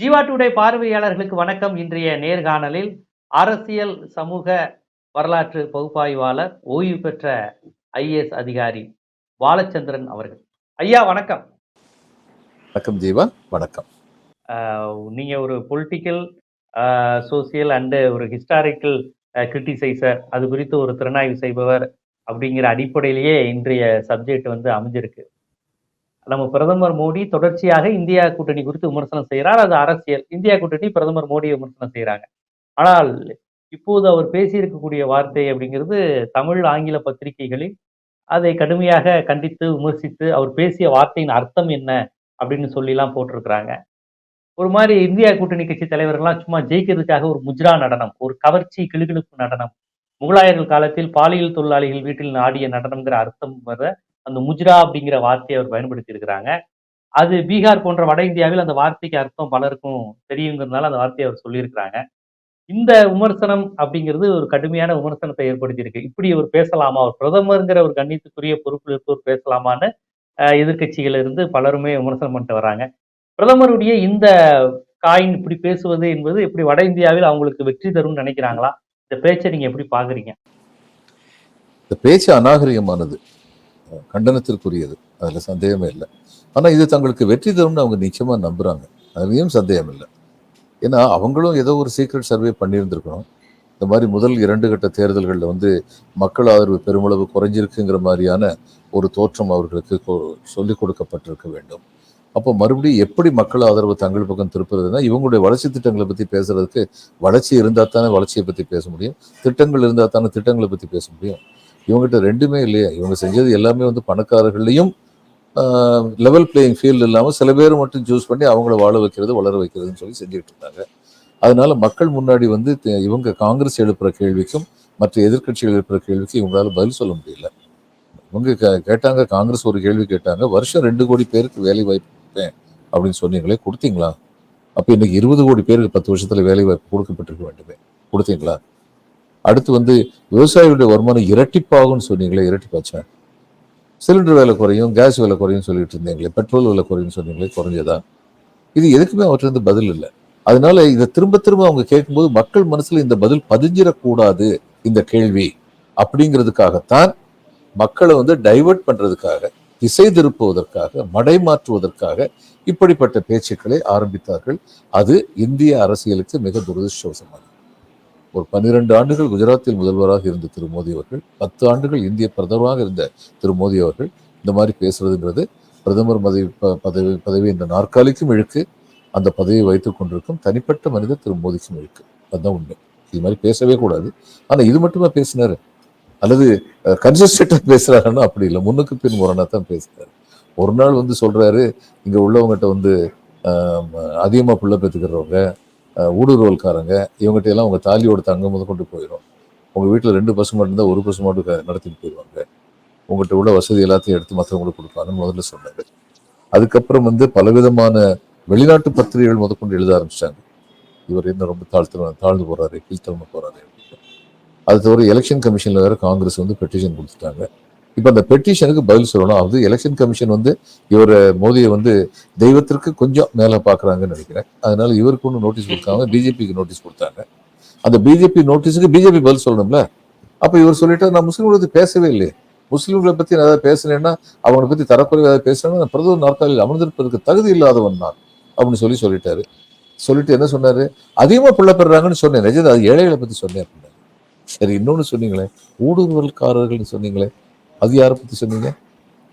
Jeeva today பார்வையாளர்களுக்கு வணக்கம். இன்றைய நேர்காணலில் அரசியல் சமூக வரலாற்று பகுப்பாய்வாளர் ஓய்வு பெற்ற ஐஏஎஸ் அதிகாரி பாலச்சந்திரன் அவர்கள். ஐயா வணக்கம். வணக்கம் ஜீவா வணக்கம். நீங்க ஒரு பொலிட்டிக்கல் சோசியல் அண்டு ஒரு ஹிஸ்டாரிக்கல் கிரிட்டிசைசர் அது குறித்து ஒரு திறனாய்வு செய்பவர் அப்படிங்கிற அடிப்படையிலேயே இன்றைய சப்ஜெக்ட் வந்து அமைஞ்சிருக்கு. நம்ம பிரதமர் மோடி தொடர்ச்சியாக இந்தியா கூட்டணி குறித்து விமர்சனம் செய்கிறார். அது அரசியல். இந்தியா கூட்டணி பிரதமர் மோடியை விமர்சனம் செய்கிறாங்க. ஆனால் இப்போது அவர் பேசியிருக்கக்கூடிய வார்த்தை அப்படிங்கிறது தமிழ் ஆங்கில பத்திரிகைகளில் அதை கடுமையாக கண்டித்து விமர்சித்து அவர் பேசிய வார்த்தையின் அர்த்தம் என்ன அப்படின்னு சொல்லிலாம் போட்டிருக்கிறாங்க. ஒரு மாதிரி இந்தியா கூட்டணி கட்சி தலைவர்கள்லாம் சும்மா ஜெயிக்கிறதுக்காக ஒரு முஜ்ரா நடனம் ஒரு கவர்ச்சி கிளுகிழுப்பு நடனம். முகலாயர்கள் காலத்தில் பாலியல் தொழிலாளிகள் வீட்டில் ஆடிய நடனம்ங்கிற அர்த்தம் வர அந்த முஜ்ரா அப்படிங்கிற வார்த்தையை அவர் பயன்படுத்தி இருக்கிறாங்க அது பீகார் போன்ற வட இந்தியாவில் அந்த வார்த்தைக்கு அர்த்தம் பலருக்கும் தெரியுங்கிறதுனால அந்த வார்த்தையை அவர் சொல்லியிருக்கிறாங்க. இந்த விமர்சனம் அப்படிங்கிறது ஒரு கடுமையான விமர்சனத்தை ஏற்படுத்தியிருக்கு. இப்படி அவர் பேசலாமா? ஒரு பிரதமருங்கிற ஒரு கண்ணியத்துக்குரிய பொறுப்பில் இருப்பவர் பேசலாமான்னு எதிர்கட்சிகள் இருந்து பலருமே விமர்சனம் பண்ணிட்டு வராங்க. பிரதமருடைய இந்த காயின் இப்படி பேசுவது என்பது எப்படி வட இந்தியாவில் அவங்களுக்கு வெற்றி தரும்னு நினைக்கிறாங்களா? இந்த பேச்சை நீங்க எப்படி பாக்குறீங்க இந்த பேச்சு அநாகரிகமானது. கண்டனத்திற்குரியது. அதுல சந்தேகமே இல்லை. ஆனா இது தங்களுக்கு வெற்றி தரும்னு அவங்க நிச்சயமா நம்புறாங்க. அதுலயும் சந்தேகம் இல்லை. ஏன்னா அவங்களும் ஏதோ ஒரு சீக்ரெட் சர்வே பண்ணியிருந்திருக்கணும். இந்த மாதிரி முதல் இரண்டு கட்ட தேர்தல்களில் வந்து மக்கள் ஆதரவு பெருமளவு குறைஞ்சிருக்குங்கிற மாதிரியான ஒரு தோற்றம் அவர்களுக்கு சொல்லிக் கொடுக்கப்பட்டிருக்க வேண்டும். அப்போ மறுபடியும் எப்படி மக்கள் ஆதரவு தங்கள் பக்கம் திருப்புறதுன்னா இவங்களுடைய வளர்ச்சி திட்டங்களை பற்றி பேசுறதுக்கு வளர்ச்சி இருந்தால் தானே வளர்ச்சியை பற்றி பேச முடியும். திட்டங்கள் இருந்தால் தானே திட்டங்களை பற்றி பேச முடியும். இவங்ககிட்ட ரெண்டுமே இல்லையா. இவங்க செஞ்சது எல்லாமே வந்து பணக்காரர்களையும் லெவல் பிளேயிங் ஃபீல்டு இல்லாமல் சில பேர் மட்டும் சூஸ் பண்ணி அவங்கள வாழ வைக்கிறது வளர வைக்கிறதுன்னு சொல்லி செஞ்சுக்கிட்டு இருந்தாங்க. அதனால மக்கள் முன்னாடி வந்து இவங்க காங்கிரஸ் எழுப்புற கேள்விக்கும் மற்ற எதிர்கட்சிகள் எழுப்புற கேள்விக்கும் இவங்களால பதில் சொல்ல முடியல. இவங்க கேட்டாங்க காங்கிரஸ் ஒரு கேள்வி கேட்டாங்க வருஷம் ரெண்டு கோடி பேருக்கு வேலை வாய்ப்பு கொடுப்பேன் அப்படின்னு சொன்னீங்களே கொடுத்தீங்களா? அப்போ இன்னைக்கு இருபது கோடி பேருக்கு பத்து வருஷத்துல வேலை வாய்ப்பு கொடுக்கப்பட்டிருக்க வேண்டுமே. கொடுத்தீங்களா? அடுத்து வந்து விவசாயிகளுடைய வருமானம் இரட்டிப்பாகும்னு சொன்னீங்களே இரட்டிப்பாச்சா? சிலிண்டர் விலை குறையும் கேஸ் விலை குறையும் சொல்லிட்டு இருந்தீங்களே பெட்ரோல் விலை குறையும் சொன்னீங்களே குறைஞ்சதா? இது எதுக்குமே அவற்றிருந்து பதில் இல்லை. அதனால இதை திரும்ப திரும்ப அவங்க கேட்கும்போது மக்கள் மனசுல இந்த பதில் பதிஞ்சிடக்கூடாது இந்த கேள்வி. அப்படிங்கிறதுக்காகத்தான் மக்களை வந்து டைவெர்ட் பண்றதுக்காக திசை திருப்புவதற்காக மடைமாற்றுவதற்காக இப்படிப்பட்ட பேச்சுக்களை ஆரம்பித்தார்கள். அது இந்திய அரசியலுக்கு மிக துரதிருஷ்டவசமானது. ஒரு பன்னிரண்டு ஆண்டுகள் குஜராத்தில் முதல்வராக இருந்த திரு மோடி அவர்கள் பத்து ஆண்டுகள் இந்திய பிரதமராக இருந்த திரு மோடி அவர்கள் இந்த மாதிரி பேசுறதுங்கிறது பிரதமர் பதவி பதவி பதவி என்ற நாற்காலிக்கும் இழுக்கு அந்த பதவியை வைத்துக் கொண்டிருக்கும் தனிப்பட்ட மனிதர் திரு மோடிக்கும் இழுக்கு. அதுதான் உண்மை. இது மாதிரி பேசவே கூடாது. ஆனால் இது மட்டுமா பேசினாரு? அல்லது கன்சிஸ்டண்டா பேசுறாருன்னா அப்படி இல்லை. முன்னுக்கு பின் முரணா தான் பேசுறாரு. ஒரு நாள் வந்து சொல்றாரு இங்கே உள்ளவங்ககிட்ட வந்து அதிகமாக பிள்ளை பெற்றுக்கிறவங்க ஊடுருவல்காரங்க இவங்ககிட்ட எல்லாம் உங்கள் தாலியோட தங்க முத கொண்டு போயிடும் உங்கள் வீட்டில் ரெண்டு பசு மட்டும் இருந்தால் ஒரு பசு மட்டும் நடத்திட்டு போயிடுவாங்க உங்கள்கிட்ட உள்ள வசதி எல்லாத்தையும் எடுத்து மற்றவங்களுக்கு கொடுப்பாங்கன்னு முதல்ல சொன்னாங்க. அதுக்கப்புறம் வந்து பலவிதமான வெளிநாட்டு பத்திரிகைகள் முதற்கொண்டு எழுத ஆரம்பிச்சிட்டாங்க. இவர் என்ன ரொம்ப தாழ்த்து தாழ்ந்து போறாரு கீழ்த்தரமா போறாரு அது தவிர எலெக்ஷன் கமிஷன்ல வேற காங்கிரஸ் வந்து பெட்டிஷன் கொடுத்துட்டாங்க. இப்போ அந்த பெட்டிஷனுக்கு பதில் சொல்லணும். அது எலெக்ஷன் கமிஷன் வந்து இவர் மோதியை வந்து தெய்வத்திற்கு கொஞ்சம் மேலே பார்க்குறாங்கன்னு நினைக்கிறேன். அதனால இவருக்கு ஒன்று நோட்டீஸ் கொடுத்தாங்க பிஜேபிக்கு நோட்டீஸ் கொடுத்தாங்க. அந்த பிஜேபி நோட்டீஸுக்கு பிஜேபி பதில் சொல்லணும்ல? அப்போ இவர் சொல்லிட்டு நான் முஸ்லீம்களை பேசவே இல்லையே. முஸ்லீம்களை பற்றி நான் ஏதாவது பேசினேன்னா அவங்களை பற்றி தரக்குறைவு ஏதாவது பேசினேன்னா பிரதமர் நாற்காலியில் அமர்ந்திருப்பதற்கு தகுதி இல்லாதவன் நான் அப்படின்னு சொல்லி சொல்லிட்டாரு. சொல்லிட்டு என்ன சொன்னார்? அதிகமாக பிள்ளை பெறாங்கன்னு சொன்னேன் நிஜம் அது ஏழைகளை பற்றி சொன்னேன். சரி இன்னொன்று சொன்னீங்களே. ஊடுருவல்காரர்கள்னு சொன்னீங்களே. அது யாரை பற்றி சொன்னீங்க?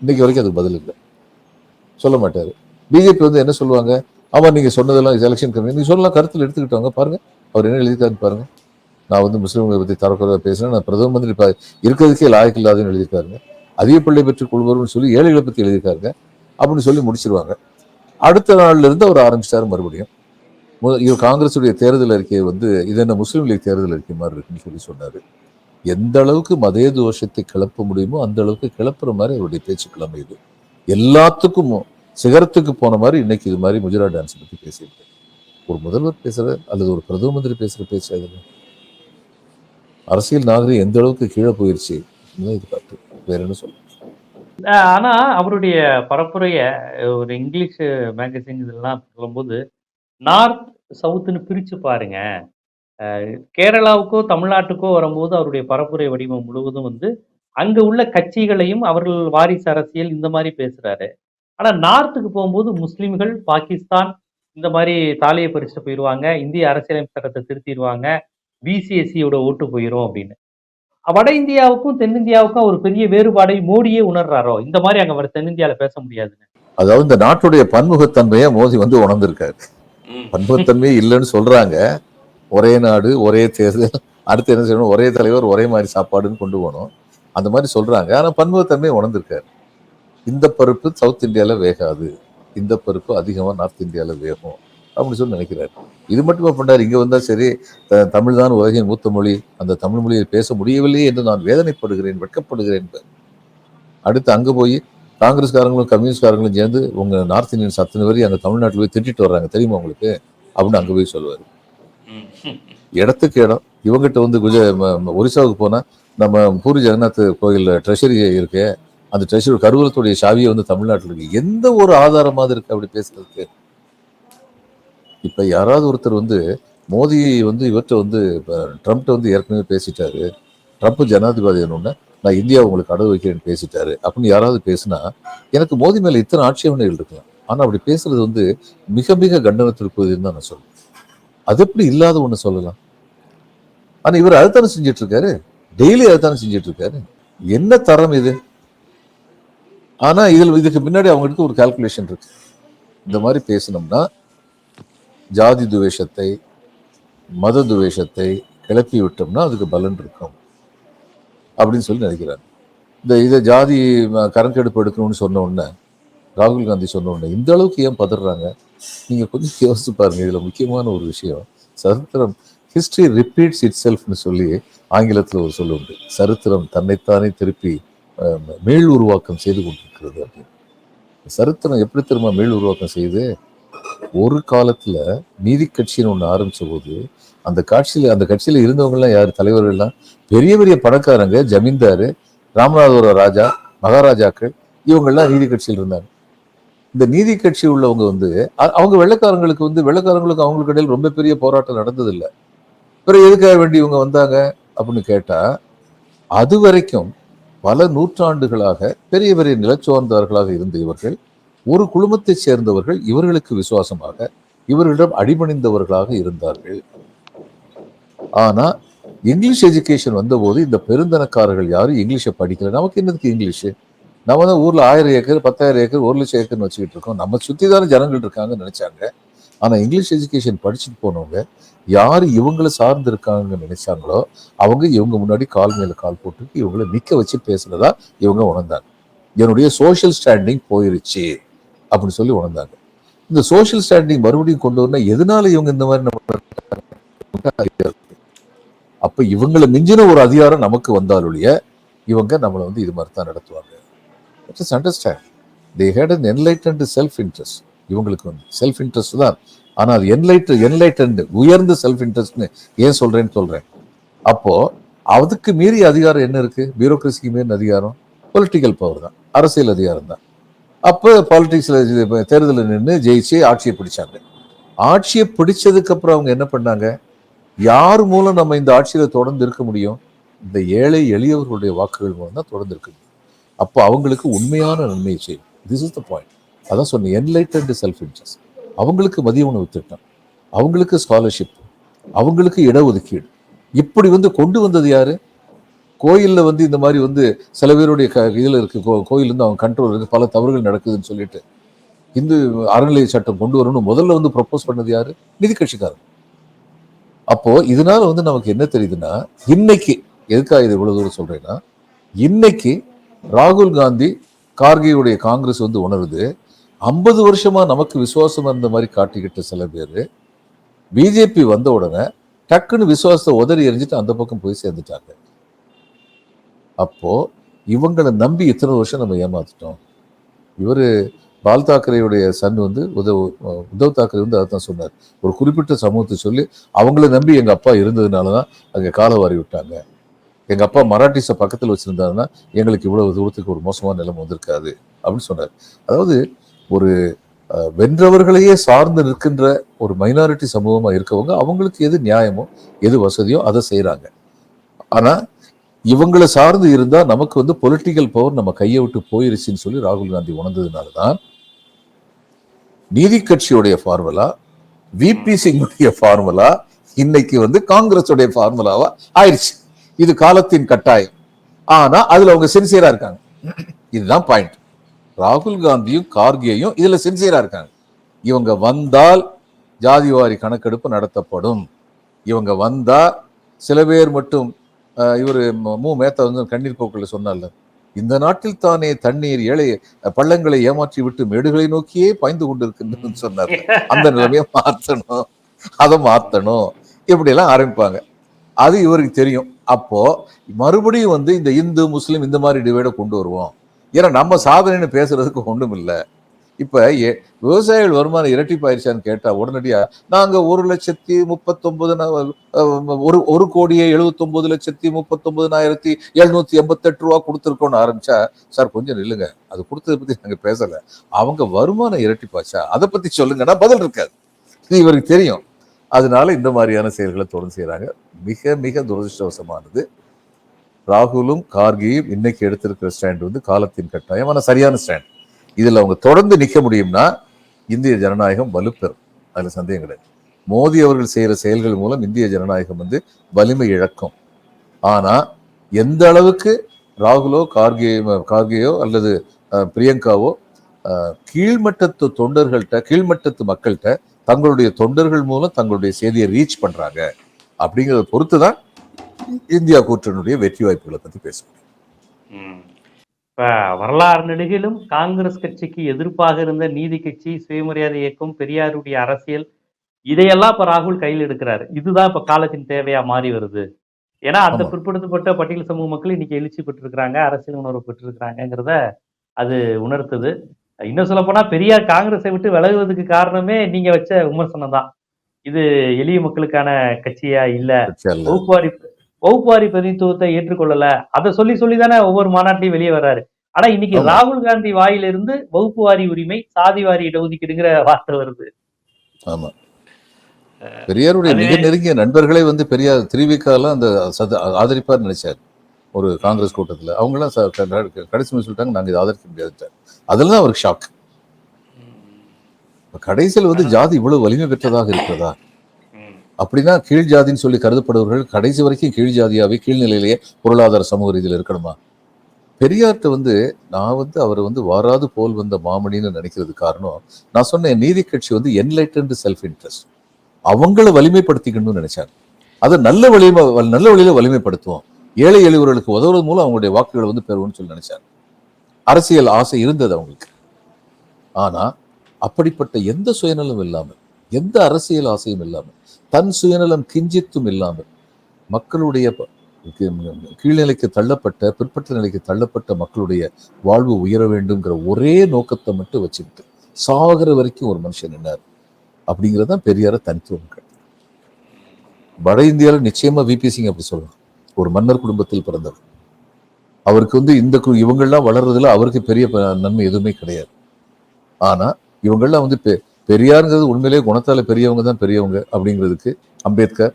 இன்னைக்கு வரைக்கும் அதுக்கு பதில் இல்லை. சொல்ல மாட்டார். பிஜேபி வந்து என்ன சொல்லுவாங்க? ஆமாம் நீங்கள் சொன்னதெல்லாம் எலெக்ஷன் கம்மி நீங்கள் சொல்லலாம் கருத்தில் எடுத்துக்கிட்டாங்க பாருங்கள் அவர் என்ன எழுதியிருக்காருன்னு பாருங்கள் நான் வந்து முஸ்லீம்களை பற்றி தரக்குறைவா பேசுகிறேன் நான் பிரதம மந்திரி இருக்கிறதுக்கே லாயக்கு இல்லாதுன்னு எழுதியிருக்காருங்க. அதிக பிள்ளை பெற்றுக் கொள்வார்னு சொல்லி ஏழைகளை பற்றி எழுதியிருக்காருங்க. அப்படின்னு சொல்லி முடிச்சிருவாங்க. அடுத்த நாள்லேருந்து அவர் ஆரம்பிச்சாரு மறுபடியும். இவர் காங்கிரஸுடைய தேர்தல் அறிக்கையை வந்து இது என்ன முஸ்லீம் லீக் தேர்தல் அறிக்கை மாதிரி இருக்குன்னு சொல்லி சொன்னார். எந்த அளவுக்கு மதே தோஷத்தை கிளப்ப முடியுமோ அந்த அளவுக்கு கிளப்புற மாதிரி அவருடைய பேச்சு கிளம்பியது எல்லாத்துக்கும் சிகரத்துக்கு போன மாதிரி இன்னைக்கு இது மாதிரி முஜரா டான்ஸ் பத்தி பேசியிருக்கேன். ஒரு முதல்வர் பேசுற அல்லது ஒரு பிரதம மந்திரி பேசுற பேச்சு அதுல அரசியல் நாகரிகம் எந்த அளவுக்கு கீழே போயிருச்சு? இது பார்த்து வேற என்ன சொல்ல? ஆனா அவருடைய பரப்புரைய ஒரு இங்கிலீஷ் மேகசின் இதெல்லாம் சொல்லும்போது நார்த் சவுத்துன்னு பிரிச்சு பாருங்க. கேரளாவுக்கோ தமிழ்நாட்டுக்கோ வரும்போது அவருடைய பரப்புரை வடிவம் முழுவதும் வந்து அங்க உள்ள கட்சிகளையும் அவர்கள் வாரிசு அரசியல் இந்த மாதிரி பேசுறாரு. ஆனா நார்த்துக்கு போகும்போது முஸ்லிம்கள் பாகிஸ்தான் இந்த மாதிரி தாலியை பறிச்சுட்டு போயிடுவாங்க இந்திய அரசியலமைப்பு சட்டத்தை திருத்திடுவாங்க பிசிஎஸ்சியோட ஓட்டு போயிடும் அப்படின்னு. வட இந்தியாவுக்கும் தென்னிந்தியாவுக்கும் ஒரு பெரிய வேறுபாடை மோடியே உணர்றாரோ? இந்த மாதிரி அங்க வர தென்னிந்தியால பேச முடியாதுன்னு. அதாவது இந்த நாட்டுடைய பன்முகத்தன்மையை மோதி வந்து உணர்ந்திருக்காரு. பன்முகத்தன்மையே இல்லைன்னு சொல்றாங்க. ஒரே நாடு ஒரே தேர்தல் அடுத்து என்ன செய்யணும்? ஒரே தலைவர் ஒரே மாதிரி சாப்பாடுன்னு கொண்டு போகணும். அந்த மாதிரி சொல்கிறாங்க ஆனால் பன்முகத்தன்மை உணர்ந்திருக்காரு. இந்த பருப்பு சவுத் இந்தியாவில் வேகாது. இந்த பருப்பு அதிகமாக நார்த் இந்தியாவில் வேகும். அப்படின்னு சொல்லி நினைக்கிறாரு. இது மட்டுமே பண்ணார். இங்கே வந்தால் சரி த- தமிழ் தான் உலகின் மூத்த மொழி. அந்த தமிழ் மொழியை பேச முடியவில்லை என்று நான் வேதனைப்படுகிறேன் வெட்கப்படுகிறேன். அடுத்து அங்கே போய் காங்கிரஸ்காரங்களும் கம்யூனிஸ்ட்காரங்களும் சேர்ந்து உங்கள் நார்த் இந்தியன்ஸ் அத்தனை வரையும் அங்கே தமிழ்நாட்டில் போய் திட்டிட்டு வர்றாங்க. தெரியுமா உங்களுக்கு? அப்படின்னு அங்கே போய் சொல்லுவார். இடத்துக்கு இடம். இவங்கிட்ட வந்து குஜ ஒரிசாவுக்கு போனா நம்ம பூரி ஜெகநாத் கோயில் ட்ரெஷரி இருக்கு. அந்த ட்ரெஷரி கருவூலத்துடைய சாவியை வந்து தமிழ்நாட்டில் இருக்கு. எந்த ஒரு ஆதாரமாக இருக்கு அப்படி பேசுறதுக்கு? இப்ப யாராவது ஒருத்தர் வந்து மோடி வந்து இவற்றை வந்து ட்ரம்ப்ட்ட வந்து ஏற்கனவே பேசிட்டாரு. ட்ரம்ப் ஜனாதிபதி ஒன்று நான் இந்தியா உங்களுக்கு அடவு வைக்கிறேன்னு பேசிட்டாரு. அப்படின்னு யாராவது பேசினா எனக்கு மோதி மேல இத்தனை ஆட்சேபனைகள் இருக்கலாம். ஆனா அப்படி பேசுறது வந்து மிக மிக கண்டனத்திற்குரியதுன்னு தான் நான் சொல்லுவேன் அது எப்படி இல்லாத ஒன்று சொல்லலாம்? ஆனால் இவர் அதுதானே செஞ்சுட்டு இருக்காரு டெய்லி அதுதானே செஞ்சுட்டு இருக்காரு என்ன தரம் இது? ஆனால் இதில் இதுக்கு முன்னாடி அவங்களுக்கு ஒரு கால்குலேஷன் இருக்கு. இந்த மாதிரி பேசினோம்னா ஜாதி துவேஷத்தை மத துவேஷத்தை கிளப்பி விட்டோம்னா அதுக்கு பலன் இருக்கும். அப்படின்னு சொல்லி நினைக்கிறாங்க இந்த இதை ஜாதி கரண்ட் கணக்கெடுப்பு எடுக்கணும்னு சொன்ன உடனே ராகுல் காந்தி சொன்ன உடனே இந்த அளவுக்கு ஏன் பதறாங்க? நீங்க கொஞ்சம் யோசிச்சு பாருங்க இதுல முக்கியமான ஒரு விஷயம் சரித்திரம் ஹிஸ்டரி ரிப்பீட்ஸ் இட் செல்ஃப்னு சொல்லி ஆங்கிலத்தில் ஒரு சொல்லு உண்டு. சரித்திரம் தன்னைத்தானே திருப்பி மேல் உருவாக்கம் செய்து கொண்டிருக்கிறது அப்படின்னு. சரித்திரம் எப்படி திரும்ப மேல் உருவாக்கம் செய்து ஒரு காலத்தில் நீதி கட்சின்னு ஒன்று ஆரம்பித்த போது அந்த காட்சியில் அந்த கட்சியில் இருந்தவங்கெல்லாம் யார்? தலைவர்கள்லாம் பெரிய பெரிய பணக்காரங்க ஜமீன்தாரு ராமநாதபுர ராஜா மகாராஜாக்கள் இவங்கெல்லாம் நீதி கட்சியில் இருந்தாங்க. இந்த நீதி கட்சி உள்ளவங்க வந்து அ- அவங்க வெள்ளைக்காரங்களுக்கு வந்து வெள்ளக்காரங்களுக்கு அவங்களுக்கு இடையில் ரொம்ப பெரிய போராட்டம் நடந்ததில்லை. பிறகு எதுக்காக வேண்டி இவங்க வந்தாங்க அப்படின்னு கேட்டா அது வரைக்கும் பல நூற்றாண்டுகளாக பெரிய பெரிய நிலச்சோர்ந்தவர்களாக இருந்த இவர்கள் ஒரு குழுமத்தை சேர்ந்தவர்கள் இவர்களுக்கு விசுவாசமாக இவர்களிடம் அடிபணிந்தவர்களாக இருந்தார்கள். ஆனா இங்கிலீஷ் எஜுகேஷன் வந்தபோது இந்த பெருந்தனக்காரர்கள் யாரும் இங்கிலீஷை படிக்கல. நமக்கு என்னதுக்கு இங்கிலீஷ்? நம்ம தான் ஊரில் ஆயிரம் ஏக்கர் பத்தாயிரம் ஏக்கர் ஒரு லட்சம் ஏக்கர்னு வச்சுக்கிட்டு இருக்கோம். நம்ம சுற்றி தானே ஜனங்கள் இருக்காங்கன்னு நினைச்சாங்க. ஆனால் இங்கிலீஷ் எஜுகேஷன் படிச்சுட்டு போனவங்க யார் இவங்களை சார்ந்து இருக்காங்கன்னு நினைச்சாங்களோ அவங்க இவங்க முன்னாடி கால் மேல கால் போட்டு இவங்களை நிற்க வச்சு பேசுனதா இவங்க உணர்ந்தாங்க. என்னுடைய சோஷியல் ஸ்டாண்டிங் போயிருச்சு அப்படின்னு சொல்லி உணர்ந்தாங்க. இந்த சோஷியல் ஸ்டாண்டிங் மறுபடியும் கொண்டு வரணும் எதனால இவங்க இந்த மாதிரி நம்ம அப்ப இவங்களை மிஞ்சின ஒரு அதிகாரம் நமக்கு வந்தாலொழிய இவங்க நம்மளை வந்து இது மாதிரி தான் நடத்துவாங்க. It's understand they hate an enlightened self interest இவங்களுக்கு வந்து செல்ஃப் இன்ட்ரெஸ்ட் தான். ஆனால் அது என்லைட் என்லைட்டன்டு உயர்ந்த செல்ஃப் இன்ட்ரெஸ்ட்னு ஏன் சொல்கிறேன்னு சொல்கிறேன் அப்போது அதுக்கு மீறி அதிகாரம் என்ன இருக்குது பியூரோக்ரஸிக்கு மீறின அதிகாரம்? பொலிட்டிக்கல் பவர் தான். அரசியல் அதிகாரம் தான். அப்போ பாலிட்டிக்ஸில் தேர்தலில் நின்று ஜெயிச்சு ஆட்சியை பிடிச்சாங்க. ஆட்சியை பிடிச்சதுக்கப்புறம் அவங்க என்ன பண்ணாங்க? யார் மூலம் நம்ம இந்த ஆட்சியில் தொடர்ந்து இருக்க முடியும்? இந்த ஏழை எளியவர்களுடைய வாக்குகள் மூலம் தான் தொடர்ந்து இருக்க முடியும். அப்போ அவங்களுக்கு உண்மையான நன்மையை செய்யும். திஸ் இஸ் த பாயிண்ட் அதான் சொன்னேன் என்லைட்டன்ட் செல்ஃப் இன்ட்ரெஸ்ட் அவங்களுக்கு மதிய உணவு திட்டம் அவங்களுக்கு ஸ்காலர்ஷிப் அவங்களுக்கு இடஒதுக்கீடு இப்படி வந்து கொண்டு வந்தது யாரு? கோயிலில் வந்து இந்த மாதிரி வந்து சில பேருடைய க இதில் இருக்கு. கோ- கோயிலேருந்து அவங்க கண்ட்ரோல் இருந்து பல தவறுகள் நடக்குதுன்னு சொல்லிட்டு இந்து அறநிலைய சட்டம் கொண்டு வரணும்னு முதல்ல வந்து ப்ரப்போஸ் பண்ணது யாரு? நிதி கட்சிக்காரர் அப்போ இதனால வந்து நமக்கு என்ன தெரியுதுன்னா இன்னைக்கு எதுக்காக இது இவ்வளவு தூரம் சொல்றேன்னா இன்னைக்கு ராகுல் காந்தி கார்கேயுடைய காங்கிரஸ் வந்து உணருது. ஐம்பது வருஷமா நமக்கு விசுவாசமா இருந்த மாதிரி காட்டிக்கிட்ட சில பேர் பிஜேபி வந்த உடனே டக்குன்னு விசுவாசத்தை உதறி எறிஞ்சிட்டு அந்த பக்கம் போய் சேர்ந்துட்டாங்க. அப்போ இவங்களை நம்பி இத்தனை வருஷம் நம்ம ஏமாத்திட்டோம். இவரு பால் தாக்கரேயுடைய சன் வந்து உதவ் உத்தவ் தாக்கரே வந்து அதான் சொன்னார். ஒரு குறிப்பிட்ட சமூகத்தை சொல்லி அவங்கள நம்பி எங்க அப்பா இருந்ததுனால தான் அங்கே காலை வாரி விட்டாங்க. எங்க அப்பா மராட்டிஸை பக்கத்தில் வச்சிருந்தாருன்னா எங்களுக்கு இவ்வளவு தூரத்துக்கு ஒரு மோசமான நிலைமை வந்திருக்காது அப்படின்னு சொன்னார். அதாவது ஒரு வென்றவர்களையே சார்ந்து நிற்கின்ற ஒரு மைனாரிட்டி சமூகமா இருக்கவங்க அவங்களுக்கு எது நியாயமோ எது வசதியோ அதை செய்கிறாங்க ஆனா இவங்களை சார்ந்து இருந்தா நமக்கு வந்து பொலிட்டிக்கல் பவர் நம்ம கையை விட்டு போயிருச்சுன்னு சொல்லி ராகுல் காந்தி உணர்ந்ததுனால தான் நீதி கட்சியுடைய ஃபார்முலா விபி சிங்குடைய ஃபார்முலா இன்னைக்கு வந்து காங்கிரஸுடைய ஃபார்முலாவா ஆயிடுச்சு இது காலத்தின் கட்டாயம். ஆனா அதுல அவங்க சின்சியரா இருக்காங்க. இதுதான் பாயிண்ட் ராகுல் காந்தியும் கார்கேயும் இதுல சின்சியரா இருக்காங்க. இவங்க வந்தால் ஜாதிவாரி கணக்கெடுப்பு நடத்தப்படும். இவங்க வந்தா சில பேர் மட்டும் இவரு மு. மேத்தா வந்து கண்ணீர் போக்கில் சொன்னார்ல இந்த நாட்டில் தானே தண்ணீர் ஏழை பள்ளங்களை ஏமாற்றி விட்டு மேடுகளை நோக்கியே பாய்ந்து கொண்டிருக்கின்றதுன்னு சொன்னார் அந்த நிலைமையை மாத்தணும். அதை மாத்தணும். இப்படி எல்லாம் ஆரம்பிப்பாங்க. அது இவருக்கு தெரியும். அப்போது மறுபடியும் வந்து இந்த இந்து முஸ்லீம் இந்த மாதிரி டிவைடை கொண்டு வருவோம். ஏன்னா நம்ம சாதனைன்னு பேசுறதுக்கு ஒன்றும் இல்லை இப்போ விவசாயிகள் வருமானம் இரட்டிப்பாயிருச்சான்னு கேட்டால் உடனடியாக நாங்கள் ஒரு லட்சத்தி முப்பத்தொம்பது ஒரு ஒரு கோடியே எழுபத்தொம்பது லட்சத்தி முப்பத்தொம்பதுனாயிரத்தி எழுநூத்தி எண்பத்தெட்டு ரூபா கொடுத்துருக்கோன்னு ஆரம்பிச்சா சார் கொஞ்சம் நில்லுங்க. அது கொடுத்ததை பற்றி நாங்கள் பேசலை. அவங்க வருமானம் இரட்டிப்பாச்சா? அதை பற்றி சொல்லுங்கன்னா பதில் இருக்காது. இது இவருக்கு தெரியும். அதனால இந்த மாதிரியான செயல்களை தொடர்ந்து செய்கிறாங்க மிக மிக துரதிருஷ்டவசமானது. ராகுலும் கார்கியும் இன்னைக்கு எடுத்திருக்கிற ஸ்டாண்ட் வந்து காலத்தின் கட்டாயம். ஆனால் சரியான ஸ்டாண்ட். இதில் அவங்க தொடர்ந்து நிற்க முடியும்னா இந்திய ஜனநாயகம் வலுப்பெறும். அதில் சந்தேகம் கிடையாது. மோடி அவர்கள் செய்யற செயல்கள் மூலம் இந்திய ஜனநாயகம் வந்து வலிமை இழக்கும். ஆனா எந்த அளவுக்கு ராகுலோ கார்கே கார்கேயோ அல்லது பிரியங்காவோ கீழ்மட்டத்து தொண்டர்கள்ட்ட கீழ்மட்டத்து மக்கள்கிட்ட தங்களுடைய தொண்டர்கள் மூலம் தங்களுடைய செய்தியை ரீச் பண்றாங்க. அப்படிங்கிறத பொறுத்து தான் இந்தியா கூட்டணியுடைய வெற்றி வாய்ப்புகளை பத்தி பேச முடியும். இப்ப வரலாறு நெடுகிலும் காங்கிரஸ் கட்சிக்கு எதிர்ப்பாக இருந்த நீதி கட்சி சுயமரியாதை இயக்கம் பெரியாருடைய அரசியல் இதையெல்லாம் இப்ப ராகுல் கையில் எடுக்கிறாரு. இதுதான் இப்ப காலத்தின் தேவையா மாறி வருது. ஏன்னா அந்த. பிற்படுத்தப்பட்ட பட்டியல் சமூக மக்கள் இன்னைக்கு எழுச்சி பெற்றிருக்கிறாங்க அரசியல் உணர்வு பெற்றிருக்கிறாங்கிறத அது உணர்த்துது. இன்னும் சொல்ல போனா பெரியார் காங்கிரஸை விட்டு விலகுவதற்கு காரணமே நீங்க வச்ச விமர்சனம் தான். இது எளிய மக்களுக்கான கட்சியா இல்ல? அல்ல. வகுப்புவாரி பிரதித்துவத்தை ஏற்றுக்கொள்ளல. அதை சொல்லி சொல்லி தானே ஒவ்வொரு மாநாட்டையும் வெளியே வர்றாரு. ஆனா இன்னைக்கு. ராகுல் காந்தி வாயிலிருந்து வகுப்புவாரி உரிமை சாதிவாரி இடஒதுக்கீடுங்கிற வார்த்தை வருது. ஆமா. பெரியாருடைய மிக நெருங்கிய நண்பர்களே வந்து பெரியார் திருவிக்காலாம் அந்த சத ஆதரிப்பார் நினைச்சார். ஒரு காங்கிரஸ் கூட்டத்துல. அவங்களாம் கடைசி சொல்லிட்டாங்க நாங்க இதை ஆதரிக்க முடியாது அதுல தான் அவருக்கு ஷாக் கடைசியில் வந்து ஜாதி இவ்வளவு வலிமை பெற்றதாக இருக்கிறதா? அப்படின்னா கீழ் ஜாதின்னு சொல்லி கருதப்படுபவர்கள் கடைசி வரைக்கும் கீழ் ஜாதியாவே கீழ்நிலையிலேயே பொருளாதார சமூக ரீதியில் இருக்கணுமா? பெரியார்ட்ட வந்து நான் வந்து அவர் வந்து வாராது போல் வந்த மாமணின்னு நினைக்கிறது காரணம் நான் சொன்னேன் நீதி கட்சி வந்து என்லைட்டன்டு செல்ஃப் இன்ட்ரெஸ்ட் அவங்கள வலிமைப்படுத்திக்கணும்னு நினைச்சாங்க அதை நல்ல வலிமை நல்ல வழியில வலிமைப்படுத்துவோம். ஏழை எளியவர்களுக்கு உதவுறது மூலம் அவங்களுடைய வாக்குகளை வந்து பெறுவோம்னு சொல்லி நினைச்சாங்க அரசியல் ஆசை இருந்தது அவங்களுக்கு. ஆனால் அப்படிப்பட்ட எந்த சுயநலம் இல்லாமல் எந்த அரசியல் ஆசையும் இல்லாமல் தன் சுயநலம் கிஞ்சித்தும் இல்லாமல் மக்களுடைய ப- கீ- கீழ்நிலைக்கு தள்ளப்பட்ட பிற்பட்ட நிலைக்கு தள்ளப்பட்ட மக்களுடைய வாழ்வு உயர வேண்டுங்கிற ஒரே நோக்கத்தை மட்டும் வச்சுக்கிட்டு சாகிற வரைக்கும் ஒரு மனுஷன் நின்னார். அப்படிங்கிறது தான் பெரியார தனித்துவம் வட இந்தியாவில் நிச்சயமா விபி சிங் அப்படி சொல்லலாம். ஒரு மன்னர் குடும்பத்தில் பிறந்தவர். அவருக்கு வந்து இந்த கு- இவங்கெல்லாம் வளர்றதுல அவருக்கு பெரிய நன்மை எதுவுமே கிடையாது. ஆனா இவங்கெல்லாம் வந்து பெ- பெரியாருங்கிறது உண்மையிலேயே குணத்தால பெரியவங்க தான் பெரியவங்க அப்படிங்கிறதுக்கு அம்பேத்கர்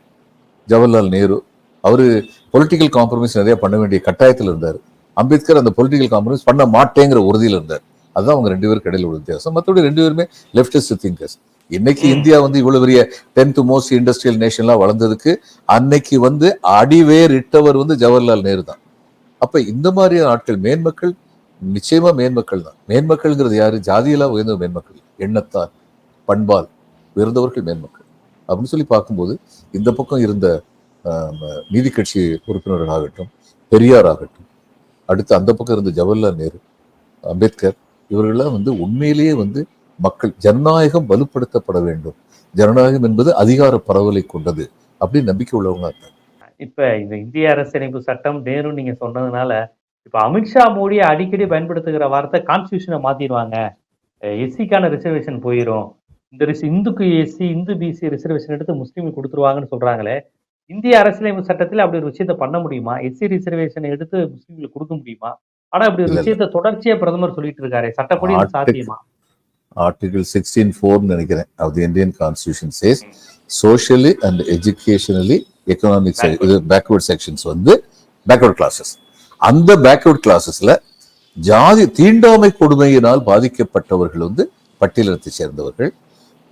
ஜவஹர்லால் நேரு அவரு பொலிட்டிக்கல் காம்ப்ரமைஸ் நிறைய பண்ண வேண்டிய கட்டாயத்தில் இருந்தார். அம்பேத்கர் அந்த பொலிட்டிக்கல் காம்ப்ரமைஸ் பண்ண மாட்டேங்கிற உறுதியில் இருந்தார். அதுதான் அவங்க ரெண்டு பேருக்கு இடையில உள்ள வித்தியாசம். மற்றபடி ரெண்டு பேருமே லெப்டிஸ்ட் திங்கர்ஸ் இன்னைக்கு. இந்தியா வந்து இவ்வளவு பெரிய டென்த் மோஸ்ட் இண்டஸ்ட்ரியல் நேஷன்லாம் வளர்ந்ததுக்கு அன்னைக்கு வந்து அடிவேர் இட்டவர் வந்து ஜவஹர்லால் நேரு தான் அப்ப இந்த மாதிரியான ஆட்கள் மேன்மக்கள் நிச்சயமா மேன்மக்கள் தான். மேன்மக்கள்ங்கிறது யாரு? ஜாதியெல்லாம் உயர்ந்த மேன்மக்கள். எண்ணத்தால் பண்பால் உயர்ந்தவர்கள் மேன்மக்கள். அப்படின்னு சொல்லி பார்க்கும்போது இந்த பக்கம் இருந்த நீதி கட்சி உறுப்பினர்கள் ஆகட்டும் பெரியார் ஆகட்டும் அடுத்து அந்த பக்கம் இருந்த ஜவஹர்லால் நேரு அம்பேத்கர் இவர்கள்லாம் வந்து உண்மையிலேயே வந்து மக்கள் ஜனநாயகம் வலுப்படுத்தப்பட வேண்டும். ஜனநாயகம் என்பது அதிகார பரவலை கொண்டது அப்படின்னு நம்பிக்கை உள்ளவங்க இருக்காங்க. இப்ப இந்த இந்திய அரசியலமைப்பு சட்டம் நேரு நீங்க சொன்னதுனால இப்ப அமித்ஷா மோடி அடிக்கடி பயன்படுத்துகிற வார்த்தை கான்ஸ்டியூஷனை மாத்திடுவாங்க. எஸ்சிக்கான ரிசர்வேஷன் போயிடும் இந்த ரிஸ் இந்துக்கு எஸ்சி இந்து பிசி ரிசர்வேஷன் எடுத்து முஸ்லீமுக்கு கொடுத்துருவாங்கன்னு சொல்றாங்களே இந்திய அரசியலமைப்பு சட்டத்தில் அப்படி ஒரு விஷயத்தை பண்ண முடியுமா? எஸ்சி ரிசர்வேஷன் எடுத்து முஸ்லீம்களுக்கு கொடுக்க முடியுமா? ஆனா அப்படி ஒரு. விஷயத்தை தொடர்ச்சியா பிரதமர் சொல்லிட்டு இருக்காரு சட்டப்படி சாத்தியமா? ஆர்டிகிள் சிக்ஸ்டீன் ஃபோர்னு நினைக்கிறேன். Of the Indian constitution says socially and educationally economic இது பேக்வர்ட் செக்ஷன்ஸ் வந்து பேக்வர்ட் கிளாஸஸ் அந்த பேக்வர்ட் கிளாஸஸ்ல ஜாதி தீண்டாமை கொடுமையினால் பாதிக்கப்பட்டவர்கள் வந்து பட்டியலத்தை சேர்ந்தவர்கள்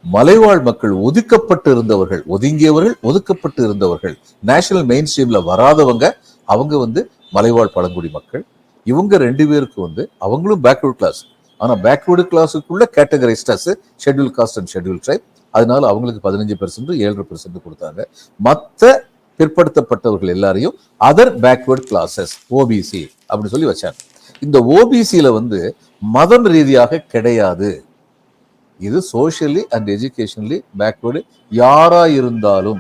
மலைவாழ் மக்கள் ஒதுக்கப்பட்டு இருந்தவர்கள் ஒதுங்கியவர்கள் ஒதுக்கப்பட்டு இருந்தவர்கள் நேஷனல் மெயின் ஸ்ட்ரீம்ல வராதவங்க அவங்க வந்து மலைவாழ் பழங்குடி மக்கள். இவங்க ரெண்டு பேருக்கு வந்து அவங்களும் பேக்வர்ட் கிளாஸ் ஆனா backward கிளாஸுக்குள்ள categorised as schedule caste and schedule tribe அதனால அவங்களுக்கு பதினஞ்சு பெர்சன்ட் ஏழரை பெர்சன்ட் கொடுத்தாங்க. மற்ற பிற்படுத்தப்பட்டவர்கள் எல்லாரையும் அதர் பேக்வர்ட் கிளாஸஸ் ஓபிசி அப்படின்னு சொல்லி வச்சாங்க. இந்த ஓபிசியில வந்து மதம் ரீதியாக கிடையாது. இது சோஷியலி அண்ட் எஜுகேஷன்லி பேக்வேர்டு யாரா இருந்தாலும்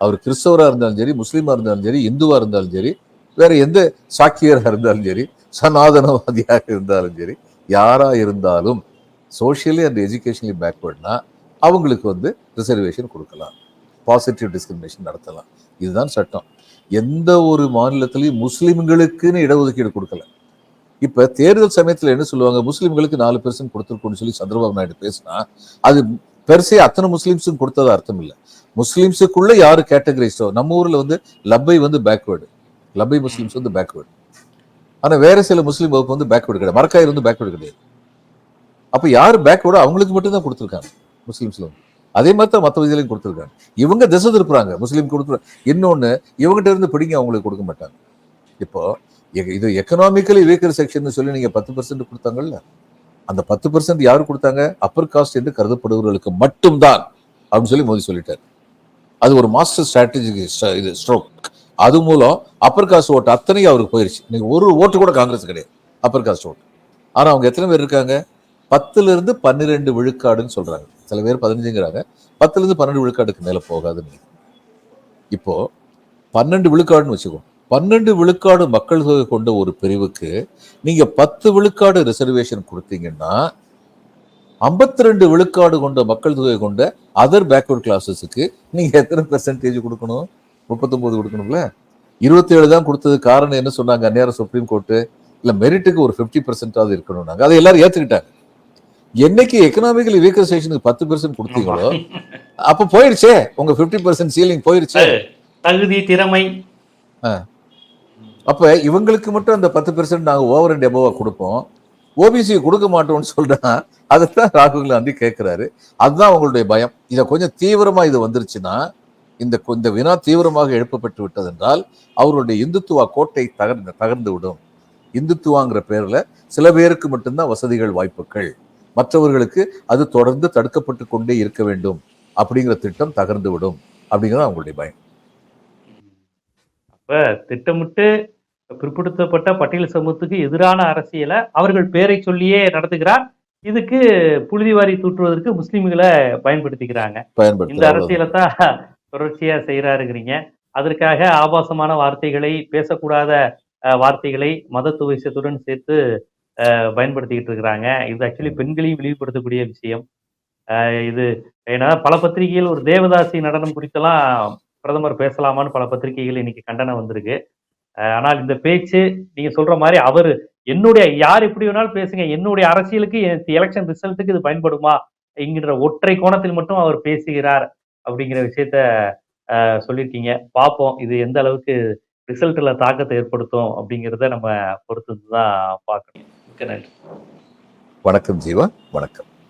அவர் கிறிஸ்தவராக இருந்தாலும் சரி முஸ்லீமாக இருந்தாலும் சரி இந்துவாக இருந்தாலும் சரி வேற எந்த சாக்கியராக இருந்தாலும் சரி சனாதனவாதியாக இருந்தாலும் சரி யாரா இருந்தாலும் சோஷியலி அண்ட் எஜுகேஷனலி பேக்வேர்ட்னா அவங்களுக்கு வந்து ரிசர்வேஷன் கொடுக்கலாம். பாசிட்டிவ் டிஸ்கிரிமினேஷன் நடத்தலாம். இதுதான் சட்டம். எந்த ஒரு மாநிலத்திலையும் முஸ்லிம்களுக்குன்னு இடஒதுக்கீடு கொடுக்கல. இப்ப தேர்தல் சமயத்துல என்ன சொல்லுவாங்க? முஸ்லிம்களுக்கு நாலு பெர்சன்ட் கொடுத்துருக்கோம்னு சொல்லி சந்திரபாபு நாயுடு பேசினா அது பெருசே அத்தனை முஸ்லீம்ஸும் கொடுத்ததா அர்த்தம் இல்லை. முஸ்லீம்ஸுக்குள்ள யாரு கேட்டகரைஸ்டோ நம்ம ஊர்ல வந்து லப்பை வந்து பேக்வேர்டு லப்பை முஸ்லீம்ஸ் வந்து பேக்வேர்டு ஆனா வேற சில முஸ்லீம் வகுப்பு வந்து பேக்வேர்டு கிடையாது. மரக்காயர் வந்து பேக்வேர்டு கிடையாது. அப்ப யார் பேக்வேர்டோ அவங்களுக்கு மட்டும்தான் கொடுத்துருக்காங்க. முஸ்லீம்ஸில் வந்து. அதே மாதிரி தான் மற்ற விதிலையும் கொடுத்துருக்காங்க. இவங்க திசை திருப்புறாங்க. முஸ்லீம் கொடுத்துருவாங்க இன்னொன்னு இவங்ககிட்ட இருந்து பிடிங்க அவங்களுக்கு கொடுக்க மாட்டாங்க. இப்போ எ- இது எக்கனாமிக்கலி வீக்கர் செக்ஷன் சொல்லி நீங்க பத்து பர்சன்ட் கொடுத்தாங்கல்ல. அந்த பத்து பர்சன்ட் யார் கொடுத்தாங்க? அப்பர் காஸ்ட் என்று கருதப்படுபவர்களுக்கு மட்டும்தான் அப்படின்னு சொல்லி மோடி சொல்லிட்டார். அது ஒரு மாஸ்டர் ஸ்ட்ராட்டஜி இது ஸ்ட்ரோக் அது மூலம் அப்பர் காஸ்ட் ஓட்டு அத்தனையும் அவருக்கு போயிடுச்சு இன்னைக்கு ஒரு ஓட்டு கூட காங்கிரஸ் கிடையாது. அப்பர் காஸ்ட் ஓட்டு. ஆனால் அவங்க எத்தனை பேர் இருக்காங்க? பத்துல இருந்து பன்னிரெண்டு விழுக்காடுன்னு சொல்றாங்க. சில பேர் பதினஞ்சுங்கிறாங்க. பத்துலேருந்து பன்னெண்டு விழுக்காடுக்கு மேலே போகாதுன்னு இப்போது பன்னெண்டு விழுக்காடுன்னு வச்சுக்கோ. பன்னெண்டு விழுக்காடு மக்கள் தொகை கொண்ட ஒரு பிரிவுக்கு நீங்கள் பத்து விழுக்காடு ரிசர்வேஷன் கொடுத்தீங்கன்னா 52 ரெண்டு விழுக்காடு கொண்ட மக்கள் தொகை கொண்ட அதர் பேக்வர்ட் கிளாஸஸுக்கு நீங்கள் எத்தனை பெர்சன்டேஜ் கொடுக்கணும்? முப்பத்தொம்போது கொடுக்கணும்ல? இருபத்தேழு தான் கொடுத்தது காரணம் என்ன சொன்னாங்க? அந்நேரம் சுப்ரீம் கோர்ட்டு இல்லை மெரிட்டுக்கு ஒரு ஃபிஃப்டி பர்சன்டாவது இருக்கணும்னாங்க. அதை எல்லாரும் ஏற்றுக்கிட்டாங்க என்னைக்கு எக்கனாமிக்கலி வீக்கர் ஸ்டேஷனுக்கு பத்து பெர்சன்ட் கொடுத்தீங்களோ அப்ப போயிருச்சே உங்க 50% பர்சன்ட் சீலிங் போயிருச்சே தகுதி திறமை. அப்ப இவங்களுக்கு மட்டும் அந்த பத்து பெர்சன்ட் நாங்க ஓவர் அண்ட் எபோவா கொடுப்போம். ஓபிசி கொடுக்க மாட்டோம்னு சொல்றா. அதைத்தான் ராகுல் காந்தி கேட்கிறாரு அதுதான் அவங்களுடைய பயம். இதை கொஞ்சம் தீவிரமா இது வந்துருச்சுன்னா இந்த இந்த வினா தீவிரமாக எழுப்பப்பட்டு விட்டதென்றால் அவருடைய இந்துத்துவா கோட்டை தகர்ந்து தகர்ந்து விடும். இந்துத்துவாங்கிற பேர்ல சில பேருக்கு மட்டும்தான் வசதிகள் வாய்ப்புகள். மற்றவர்களுக்கு அது தொடர்ந்து தடுக்கப்பட்டு கொண்டே இருக்க வேண்டும் அப்படிங்கிற திட்டம் தகர்ந்து விடும் அப்படிங்கிறது அவங்களுடைய பயம் அப்ப திட்டமிட்டு பிற்படுத்தப்பட்ட பட்டியல் சமூகத்துக்கு எதிரான அரசியலை அவர்கள் பேரை சொல்லியே நடத்துகிறார். இதுக்கு புழுதிவாரி தூற்றுவதற்கு முஸ்லிம்களை பயன்படுத்திக்கிறாங்க. இந்த அரசியலை தான் தொடர்ச்சியா செய்யறாருங்கிறீங்க அதற்காக ஆபாசமான வார்த்தைகளை பேசக்கூடாத வார்த்தைகளை மத துவைசத்துடன் சேர்த்து பயன்படுத்திக்கிட்டு இருக்கிறாங்க. இது ஆக்சுவலி பெண்களையும் இழிவுபடுத்தக்கூடிய விஷயம். இது ஏன்னா பல பத்திரிகைகள் ஒரு தேவதாசி நடனம் குறித்தெல்லாம் பிரதமர் பேசலாமான்னு பல பத்திரிகைகள் இன்னைக்கு கண்டனம் வந்திருக்கு. ஆனால் இந்த பேச்சு நீங்க சொல்ற மாதிரி அவர் என்னுடைய யார் எப்படி வேணாலும் பேசுங்க என்னுடைய அரசியலுக்கு எலெக்ஷன் ரிசல்ட்டுக்கு இது பயன்படுமா என்கின்ற ஒற்றை கோணத்தில் மட்டும் அவர் பேசுகிறார் அப்படிங்கிற விஷயத்த சொல்லியிருக்கீங்க. பார்ப்போம் இது எந்த அளவுக்கு ரிசல்ட்ல தாக்கத்தை ஏற்படுத்தும் அப்படிங்கிறத நம்ம பொறுத்து தான் பார்க்கணும். மிக்க நன்றி. வணக்கம் ஜீவா வணக்கம்.